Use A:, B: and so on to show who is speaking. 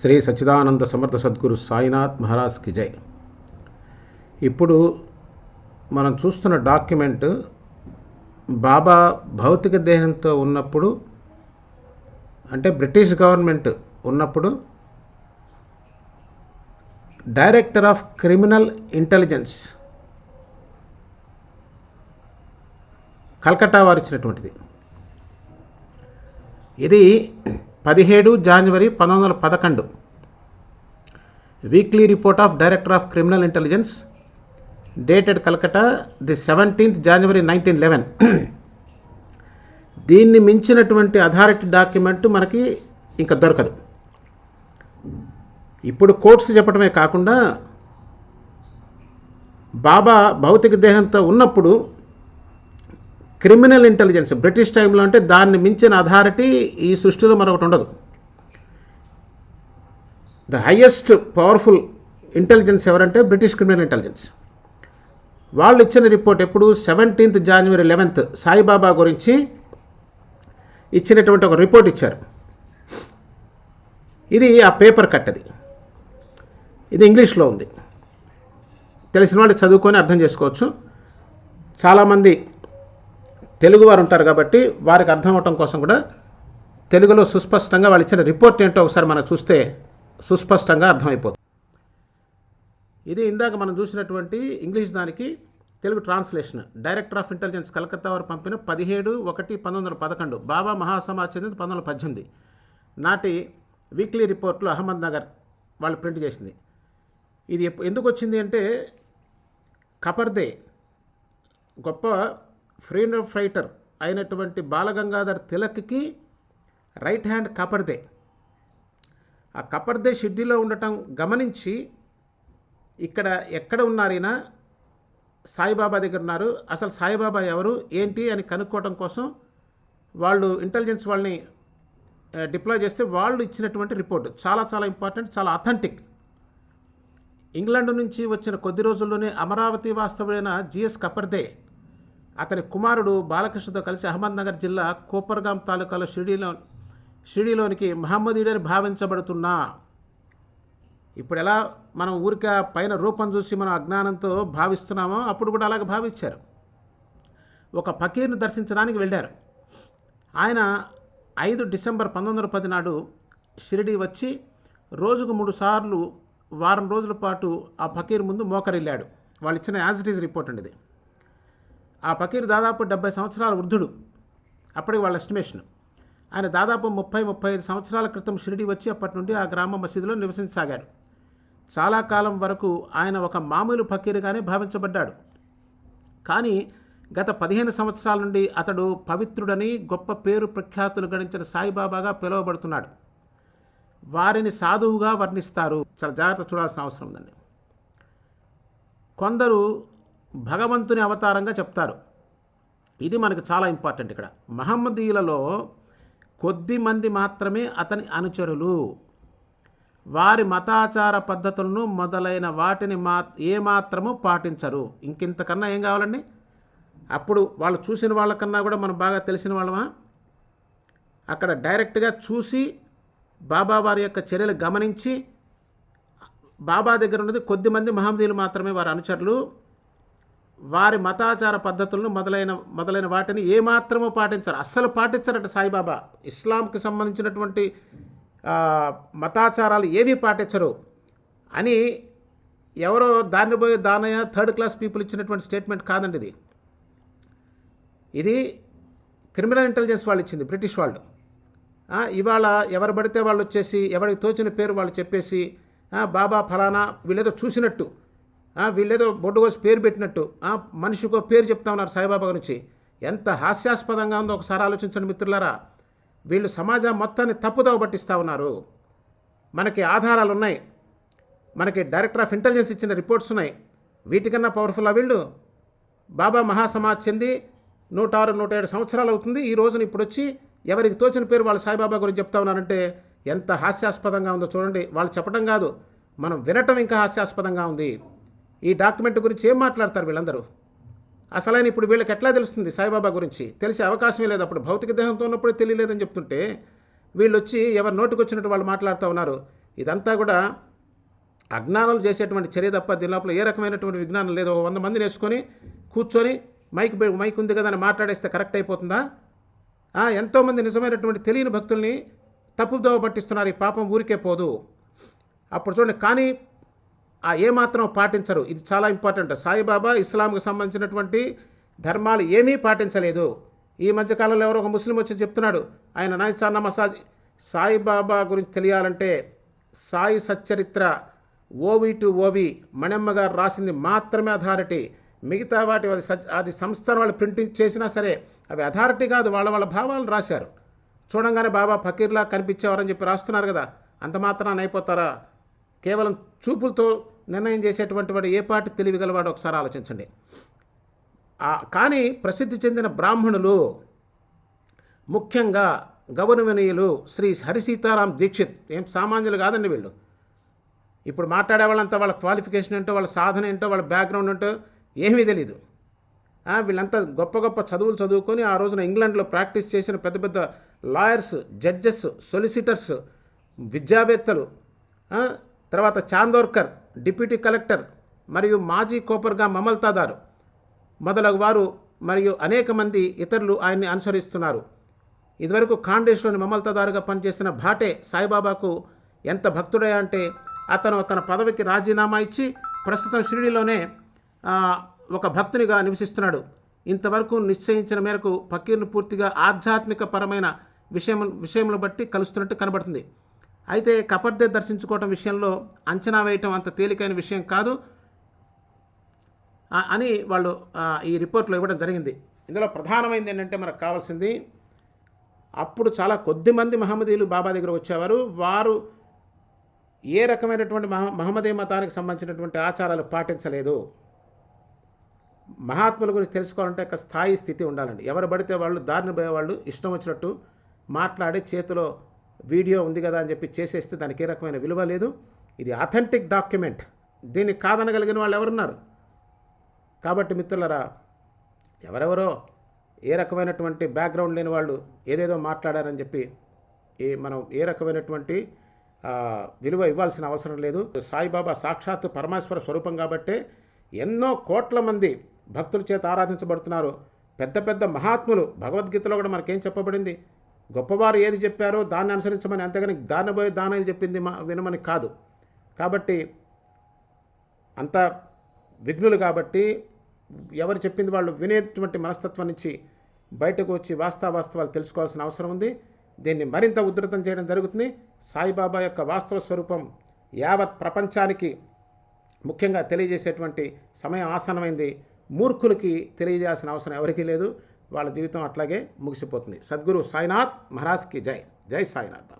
A: శ్రీ సచ్చిదానంద సమర్థ సద్గురు సాయినాథ్ మహారాజ్కి జై. ఇప్పుడు మనం చూస్తున్న డాక్యుమెంట్ బాబా భౌతిక దేహంతో ఉన్నప్పుడు అంటే బ్రిటిష్ గవర్నమెంట్ ఉన్నప్పుడు director of criminal intelligence Calcutta వారు ఇచ్చినటువంటిది. ఇది పదిహేడు జనవరి పంతొమ్మిది వందల పదకొండు. Weekly report of director of criminal intelligence dated Calcutta the seventeenth January nineteen eleven దీన్ని మించినటువంటి అథారిటీ డాక్యుమెంట్ మనకి ఇంకా దొరకదు. ఇప్పుడు కోర్ట్స్ చెప్పడమే కాకుండా బాబా భౌతిక దేహంతో ఉన్నప్పుడు క్రిమినల్ ఇంటెలిజెన్స్ బ్రిటిష్ టైంలో అంటే దాన్ని మించిన అథారిటీ ఈ సృష్టిలో మరొకటి ఉండదు. ద హయ్యెస్ట్ పవర్ఫుల్ ఇంటెలిజెన్స్ ఎవరంటే బ్రిటిష్ క్రిమినల్ ఇంటెలిజెన్స్. వాళ్ళు ఇచ్చిన రిపోర్ట్ ఎప్పుడు? సెవెంటీన్త్ జనవరి లెవెన్త్ సాయిబాబా గురించి ఇచ్చినటువంటి ఒక రిపోర్ట్ ఇచ్చారు. ఇది ఆ పేపర్ కట్ అది ఇది ఇంగ్లీష్లో ఉంది. తెలిసిన వాళ్ళు చదువుకొని అర్థం చేసుకోవచ్చు. చాలామంది తెలుగువారు ఉంటారు కాబట్టి వారికి అర్థం అవటం కోసం కూడా తెలుగులో సుస్పష్టంగా వాళ్ళు ఇచ్చిన రిపోర్ట్ ఏంటో ఒకసారి మనం చూస్తే సుస్పష్టంగా అర్థమైపోతుంది. ఇది ఇందాక మనం చూసినటువంటి ఇంగ్లీష్ దానికి Telugu translation. Director of intelligence Calcutta వారు పంపిన పదిహేడు ఒకటి పంతొమ్మిది వందల పదకొండు. బాబా మహాసమాజ్ చెందింది పంతొమ్మిది వందల పద్దెనిమిది. నాటి వీక్లీ రిపోర్ట్లో అహ్మద్ నగర్ వాళ్ళు ప్రింట్ చేసింది. ఇది ఎందుకు వచ్చింది అంటే కపర్దే గొప్ప ఫ్రీడమ్ ఫైటర్ అయినటువంటి బాలగంగాధర్ తిలక్కి రైట్ హ్యాండ్ కపర్దే. ఆ కపర్దే షిడ్డీలో ఉండటం గమనించి ఇక్కడ ఎక్కడ ఉన్నారైనా సాయిబాబా దగ్గర ఉన్నారు. అసలు సాయిబాబా ఎవరు ఏంటి అని కనుక్కోవడం కోసం వాళ్ళు ఇంటెలిజెన్స్ వాళ్ళని డిప్లాయ్ చేస్తే వాళ్ళు ఇచ్చినటువంటి రిపోర్ట్. చాలా చాలా ఇంపార్టెంట్ చాలా అథెంటిక్. ఇంగ్లాండ్ నుంచి వచ్చిన కొద్ది రోజుల్లోనే అమరావతి వాస్తవుడైన జిఎస్ కపర్దే అతని కుమారుడు బాలకృష్ణతో కలిసి అహ్మద్నగర్ జిల్లా కోపర్గాం తాలూకాలో షిరిడీలో షిరిడీలోనికి మహమ్మదీయుడని భావించబడుతున్నా. ఇప్పుడు ఎలా మనం ఊరిక పైన రూపం చూసి మనం అజ్ఞానంతో భావిస్తున్నామో అప్పుడు కూడా అలాగే భావించారు. ఒక ఫకీర్ను దర్శించడానికి వెళ్ళారు. ఆయన ఐదు డిసెంబర్ పంతొమ్మిది వందల పది నాడు షిరిడి వచ్చి రోజుకు మూడు సార్లు వారం రోజుల పాటు ఆ ఫకీర్ ముందు మోకరిల్లాడు. వాళ్ళు ఇచ్చిన యాజ్ ఇట్ ఈజ్ రిపోర్ట్ అండి ఇది. ఆ పకీర్ దాదాపు డెబ్బై సంవత్సరాల వృద్ధుడు. అప్పటికి వాళ్ళ ఎస్టిమేషన్. ఆయన దాదాపు ముప్పై ముప్పై ఐదు సంవత్సరాల క్రితం షిరిడి వచ్చి అప్పటి నుండి ఆ గ్రామ మసీదులో నివసించసాగాడు. చాలా కాలం వరకు ఆయన ఒక మామూలు ఫకీరుగానే భావించబడ్డాడు. కానీ గత పదిహేను సంవత్సరాల నుండి అతడు పవిత్రుడని గొప్ప పేరు ప్రఖ్యాతులు గడించిన సాయిబాబాగా పిలువబడుతున్నాడు. వారిని సాధువుగా వర్ణిస్తారు. చాలా జాగ్రత్త చూడాల్సిన అవసరం ఉందండి. కొందరు భగవంతుని అవతారంగా చెప్తారు. ఇది మనకు చాలా ఇంపార్టెంట్ ఇక్కడ. మహమ్మదీయులలో కొద్ది మంది మాత్రమే అతని అనుచరులు. వారి మతాచార పద్ధతులను మొదలైన వాటిని మా ఏమాత్రము పాటించరు. ఇంకింతకన్నా ఏం కావాలండి? అప్పుడు వాళ్ళు చూసిన వాళ్ళకన్నా కూడా మనం బాగా తెలిసిన వాళ్ళమా? అక్కడ డైరెక్ట్గా చూసి బాబా వారి యొక్క చర్యలు గమనించి బాబా దగ్గర ఉన్నది కొద్దిమంది మహమ్మదీయులు మాత్రమే వారి అనుచరులు. వారి మతాచార పద్ధతులను మొదలైన మొదలైన వాటిని ఏమాత్రము పాటించరు. అస్సలు పాటించరట సాయిబాబా. ఇస్లాంకి సంబంధించినటువంటి మతాచారాలు ఏవి పాటించరు. అని ఎవరో దాన్ని పోయి దానయ్య థర్డ్ క్లాస్ పీపుల్ ఇచ్చినటువంటి స్టేట్మెంట్ కాదండి ఇది. ఇది క్రిమినల్ ఇంటెలిజెన్స్ వాళ్ళు ఇచ్చింది బ్రిటిష్ వాళ్ళు. ఇవాళ ఎవరు పడితే వాళ్ళు వచ్చేసి ఎవరికి తోచిన పేరు వాళ్ళు చెప్పేసి బాబా ఫలానా వీళ్ళేదో చూసినట్టు వీళ్ళేదో బొడ్డు కోసి పేరు పెట్టినట్టు. మనిషికో పేరు చెప్తా ఉన్నారు సాయిబాబా గురించి ఎంత హాస్యాస్పదంగా ఉందో ఒకసారి ఆలోచించండి మిత్రులారా. వీళ్ళు సమాజం మొత్తాన్ని తప్పుదవ పట్టిస్తూ ఉన్నారు. మనకి ఆధారాలు ఉన్నాయి. మనకి డైరెక్టర్ ఆఫ్ ఇంటెలిజెన్స్ ఇచ్చిన రిపోర్ట్స్ ఉన్నాయి. వీటికన్నా పవర్ఫుల్ ఆ వీళ్ళు? బాబా మహాసమాజ్ చెంది నూట ఆరు నూట ఏడు సంవత్సరాలు అవుతుంది. ఈ రోజున ఇప్పుడు వచ్చి ఎవరికి తోచిన పేరు వాళ్ళు సాయిబాబా గురించి చెప్తా ఉన్నారంటే ఎంత హాస్యాస్పదంగా ఉందో చూడండి. వాళ్ళు చెప్పడం కాదు. మనం వినటం ఇంకా హాస్యాస్పదంగా ఉంది. ఈ డాక్యుమెంట్ గురించి ఏం మాట్లాడతారు వీళ్ళందరూ? అసలైన ఇప్పుడు వీళ్ళకి ఎట్లా తెలుస్తుంది సాయిబాబా గురించి? తెలిసే అవకాశమే లేదు అప్పుడు. భౌతిక దేహంతో ఉన్నప్పుడే తెలియలేదని చెప్తుంటే వీళ్ళు వచ్చి ఎవరి నోటికి వచ్చినట్టు వాళ్ళు మాట్లాడుతూ ఉన్నారు. ఇదంతా కూడా అజ్ఞానాలు చేసేటువంటి చర్య తప్ప దీని లోపల ఏ రకమైనటువంటి విజ్ఞానం లేదు వంద మందిని వేసుకొని కూర్చొని మైక్ మైక్ ఉంది కదా అని మాట్లాడేస్తే కరెక్ట్ అయిపోతుందా? ఎంతోమంది నిజమైనటువంటి తెలియని భక్తుల్ని తప్పుదోవ పట్టిస్తున్నారు. ఈ పాపం ఊరికే పోదు. అప్పుడు చూడండి కానీ ఏమాత్రం పాటించరు. ఇది చాలా ఇంపార్టెంట్. సాయిబాబా ఇస్లాంకు సంబంధించినటువంటి ధర్మాలు ఏమీ పాటించలేదు. ఈ మధ్యకాలంలో ఎవరో ఒక ముస్లిం వచ్చి చెప్తున్నాడు. ఆయన నాయసాన్న మసాజ్ సాయిబాబా గురించి తెలియాలంటే సాయి సచ్చరిత్ర ఓవి టు ఓవి మణెమ్మ గారు రాసింది మాత్రమే అథారిటీ. మిగతా వాటి అది సచ్ అది సంస్థను వాళ్ళు ప్రింటింగ్ చేసినా సరే అవి అథారిటీ కాదు వాళ్ళ వాళ్ళ భావాలు రాశారు. చూడంగానే బాబా ఫకీర్లా కనిపించేవారని చెప్పి రాస్తున్నారు కదా. అంత మాత్రాన అయిపోతారా? కేవలం చూపులతో నిర్ణయం చేసేటువంటి వాడు ఏ పాటి తెలివిగలవాడు ఒకసారి ఆలోచించండి. కానీ ప్రసిద్ధి చెందిన బ్రాహ్మణులు ముఖ్యంగా గౌరవనీయులు శ్రీ హరిసీతారాం దీక్షిత్ ఏం సామాన్యులు కాదండి వీళ్ళు. ఇప్పుడు మాట్లాడే వాళ్ళంతా వాళ్ళ క్వాలిఫికేషన్ ఏంటో వాళ్ళ సాధన ఏంటో వాళ్ళ బ్యాక్గ్రౌండ్ ఏంటో ఏమీ తెలీదు. వీళ్ళంతా గొప్ప గొప్ప చదువులు చదువుకొని ఆ రోజున ఇంగ్లాండ్లో ప్రాక్టీస్ చేసిన పెద్ద పెద్ద లాయర్స్ జడ్జెస్ సొలిసిటర్స్ విద్యావేత్తలు తర్వాత చాందోర్కర్ డిప్యూటీ కలెక్టర్ మరియు మాజీ కోపర్గా మమల్తాదారు మొదలగు వారు మరియు అనేక మంది ఇతరులు ఆయన్ని అనుసరిస్తున్నారు. ఇదివరకు ఖాండేశ్వరుని మమల్తాదారుగా పనిచేసిన భాటే సాయిబాబాకు ఎంత భక్తుడే అంటే అతను తన పదవికి రాజీనామా ఇచ్చి ప్రస్తుతం షిరిడిలోనే ఒక భక్తునిగా నివసిస్తున్నాడు. ఇంతవరకు నిశ్చయించిన మేరకు ఫకీర్ను పూర్తిగా ఆధ్యాత్మిక పరమైన విషయం విషయంలో బట్టి కలుస్తున్నట్టు కనబడుతుంది. అయితే కపర్దే దర్శించుకోవటం విషయంలో అంచనా వేయటం అంత తేలికైన విషయం కాదు. అని వాళ్ళు ఈ రిపోర్ట్లో ఇవ్వడం జరిగింది. ఇందులో ప్రధానమైనది ఏంటంటే మనకు కావాల్సింది అప్పుడు చాలా కొద్ది మంది మహమ్మదీలు బాబా దగ్గర వచ్చేవారు. వారు ఏ రకమైనటువంటి మహ మహమ్మదీ మతానికి సంబంధించినటువంటి ఆచారాలు పాటించలేదు. మహాత్ముల గురించి తెలుసుకోవాలంటే ఒక స్థాయి స్థితి ఉండాలండి. ఎవరు పడితే వాళ్ళు దారిని పోయే వాళ్ళు ఇష్టం వచ్చినట్టు మాట్లాడి చేతిలో వీడియో ఉంది కదా అని చెప్పి చేసేస్తే దానికి ఏ రకమైన విలువ లేదు. ఇది అథెంటిక్ డాక్యుమెంట్ దీన్ని కాదనగలిగిన వాళ్ళు ఎవరున్నారు? కాబట్టి మిత్రులరా ఎవరెవరో ఏ రకమైనటువంటి బ్యాక్గ్రౌండ్ లేని వాళ్ళు ఏదేదో మాట్లాడారని చెప్పి ఏ మనం ఏ రకమైనటువంటి విలువ ఇవ్వాల్సిన అవసరం లేదు. సాయిబాబా సాక్షాత్తు పరమేశ్వర స్వరూపం కాబట్టే ఎన్నో కోట్ల మంది భక్తుల చేత ఆరాధించబడుతున్నారు. పెద్ద పెద్ద మహాత్ములు భగవద్గీతలో కూడా మనకేం చెప్పబడింది? గొప్పవారు ఏది చెప్పారో దాన్ని అనుసరించమని అంతేగాని దాన్ని పోయి దానాలు చెప్పింది మా వినమని కాదు. కాబట్టి అంత విఘ్నులు కాబట్టి ఎవరు చెప్పింది వాళ్ళు వినేటువంటి మనస్తత్వం నుంచి బయటకు వచ్చి వాస్తవాస్తవాలు తెలుసుకోవాల్సిన అవసరం ఉంది. దీన్ని మరింత ఉధృతం చేయడం జరుగుతుంది. సాయిబాబా యొక్క వాస్తవ స్వరూపం యావత్ ప్రపంచానికి ముఖ్యంగా తెలియజేసేటువంటి సమయం ఆసనమైంది మూర్ఖులకి తెలియజేయాల్సిన అవసరం ఎవరికీ లేదు. వాళ్ళ జీవితం అట్లాగే ముగిసిపోతుంది. సద్గురు సాయినాథ్ మహారాజ్కి జై. జై సాయినాథ్